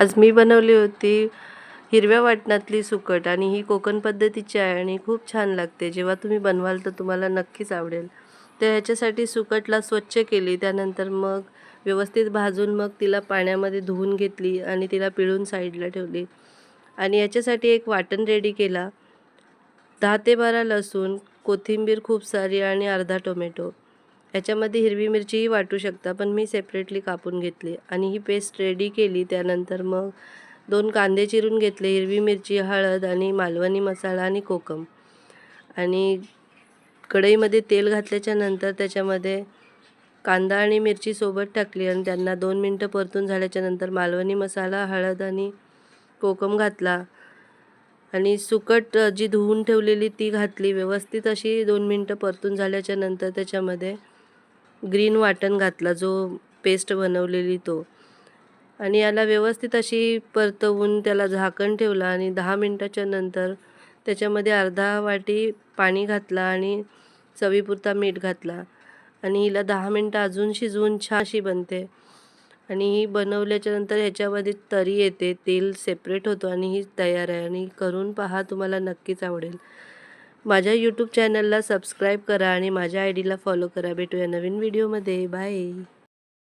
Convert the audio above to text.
आज मी बनवली होती हिरव्या वाटणातली सुकट आणि ही कोकण पद्धतीची आहे आणि खूप छान लागते. जेव्हा तुम्ही बनवाल तर तुम्हाला नक्कीच आवडेल. तर ह्याच्यासाठी सुकटला स्वच्छ केली त्यानंतर मग व्यवस्थित भाजून मग तिला पाण्यामध्ये धुवून घेतली आणि तिला पिळून साईडला ठेवली. आणि याच्यासाठी एक वाटण रेडी केला. दहा ते बारा लसूण कोथिंबीर खूप सारी आणि अर्धा टोमॅटो. याच्यामध्ये हिरवी मिरचीही वाटू शकता पण मी सेपरेटली कापून घेतली. आणि ही पेस्ट रेडी केली त्यानंतर मग दोन कांदे चिरून घेतले हिरवी मिरची हळद आणि मालवणी मसाला आणि कोकम. आणि कढईमध्ये तेल घातल्याच्या नंतर त्याच्यामध्ये कांदा आणि मिरची सोबत टाकली आणि त्यांना दोन मिनटं परतून झाल्याच्यानंतर मालवणी मसाला हळद आणि कोकम घातला. आणि सुकट जी धुवून ठेवलेली ती घातली. व्यवस्थित अशी दोन मिनटं परतून झाल्याच्यानंतर त्याच्यामध्ये ग्रीन वाटण घातला जो पेस्ट बनवलेली तो. आणि याला व्यवस्थित अशी परतवून त्याला झाकण ठेवलं आणि दहा मिनटाच्या नंतर त्याच्यामध्ये अर्धा वाटी पाणी घातला आणि चवीपुरता मीठ घातला. आणि हिला दहा मिनटं अजून शिजवून छान अशी बनते. आणि ही बनवल्याच्या नंतर ह्याच्यामध्ये तरी येते तेल सेपरेट होतो आणि ही तयार आहे. आणि करून पहा तुम्हाला नक्कीच आवडेल. माझ्या यूट्यूब चॅनलला सबस्क्राईब करा आणि माझ्या आय डीला फॉलो करा. भेटूया नवीन व्हिडिओमध्ये बाय